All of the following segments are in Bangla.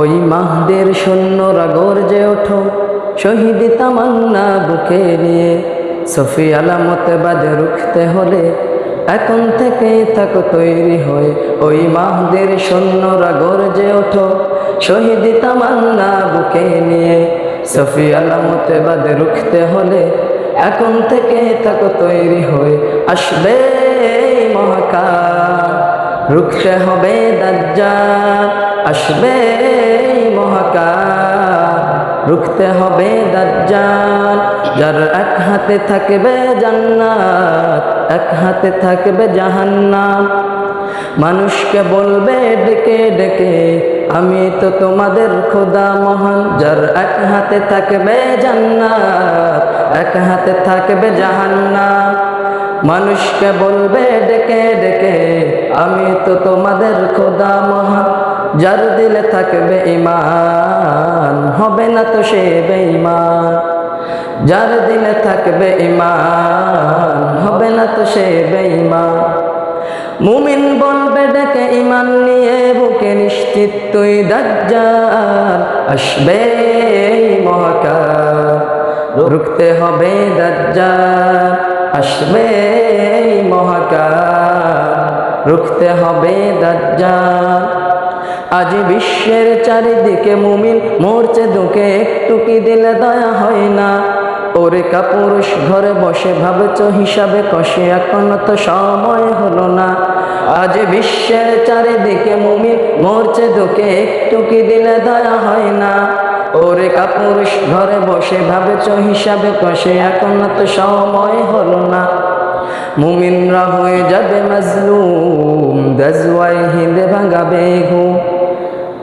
ওই মাহদের সৈন্যরা গর্জে ওঠো, শহীদ তামান্না বুকে নিয়ে। সফি আলামতে বাদে রুখতে হলে এখন থেকে থাকো তৈরি হয়ে। ওই মাহদের সৈন্যরা গর্জে ওঠো, শহীদ তামান্না বুকে নিয়ে। সফি আলামতে বাদে রুখতে হলে এখন থেকে থাকো তৈরি হয়ে আসবে মহাকাল। রুখতে হবে দাজ্জা আসবে মহাকাল। রুখতে হবে দাজ্জাল, যার এক হাতে থাকবে জান্নাত, এক হাতে থাকবে জাহান্নাম। মানুষকে বলবে, ডেকে ডেকে, আমি তো তোমাদের খোদা মহান। যার এক হাতে থাকবে জান্নাত, এক হাতে থাকবে জাহান্নাম। মানুষকে বলবে, ডেকে ডেকে, আমি তো তোমাদের খোদা মহান। যার দিলে থাকবে ইমান হবে না তো সে বেঈমান। যার দিলে থাকবে ইমান হবে না তো সে বেঈমান। মুমিন বলবে, ডেকে ইমান নিয়ে, বুকে নিশ্চিত তুই দাজ্জাল, আসবে মহাকাল। রুখতে হবে দাজ্জাল। আসবে মহাকাল, রুখতে হবে দাজ্জাল। আজ বিশ্বের চারিদিকে মুমিন মরছে দুঃখে একটু কি দিলে দয়া হয় না? ওরে কাপুরুষ, ঘরে বসে ভাবছ হিসাবে কষে, এখনও তো সময় হলো না। আজ বিশ্বের চারিদিকে মুমিন মরছে দুঃখে একটু কি দিলে দয়া হয় না? ওরে কাপুরুষ, ঘরে বসে ভাবেছ হিসাবে কষে, এখনও তো সময় হলো না। মুমিনরা হয়ে যাবে মাজলুম, দাজওয়াই হিন্দে ভাঙাবে ঘুম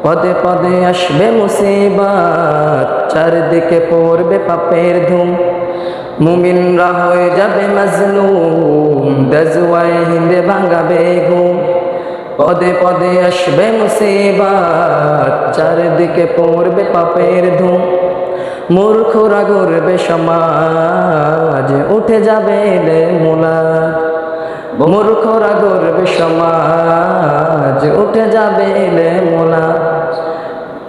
পদে পদে আসবে মুসিবাত, চারিদিকে পড়বে পাপের ধুম। মুমিনরা হয়ে যাবে মাজলুম, দাজওয়াই হিন্দে ভাঙাবে ঘুম পদে পদে আসবে মুসিবাত, চারদিকে পড়বে পাপের ধুম মূর্খরা ঘুরবে সমাজ, উঠে যাবে মোলা মূর্খরা ঘুরবে সমাজ, উঠে যাবে মোলা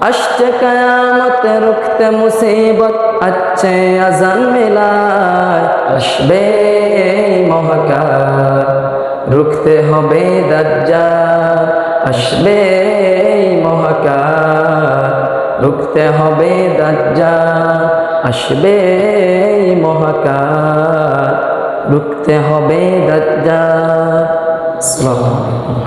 আসছে কায়ামত, রুখতে মুসিবত আচ্ছে আজান মেলা আসবে মহাকার রুখতে হবে দাজ্জা আসবে মহাকা রুখতে হবে দাজ্জা আসবে মহাকা রুখতে হবে দাজ্জা আলাইকুম।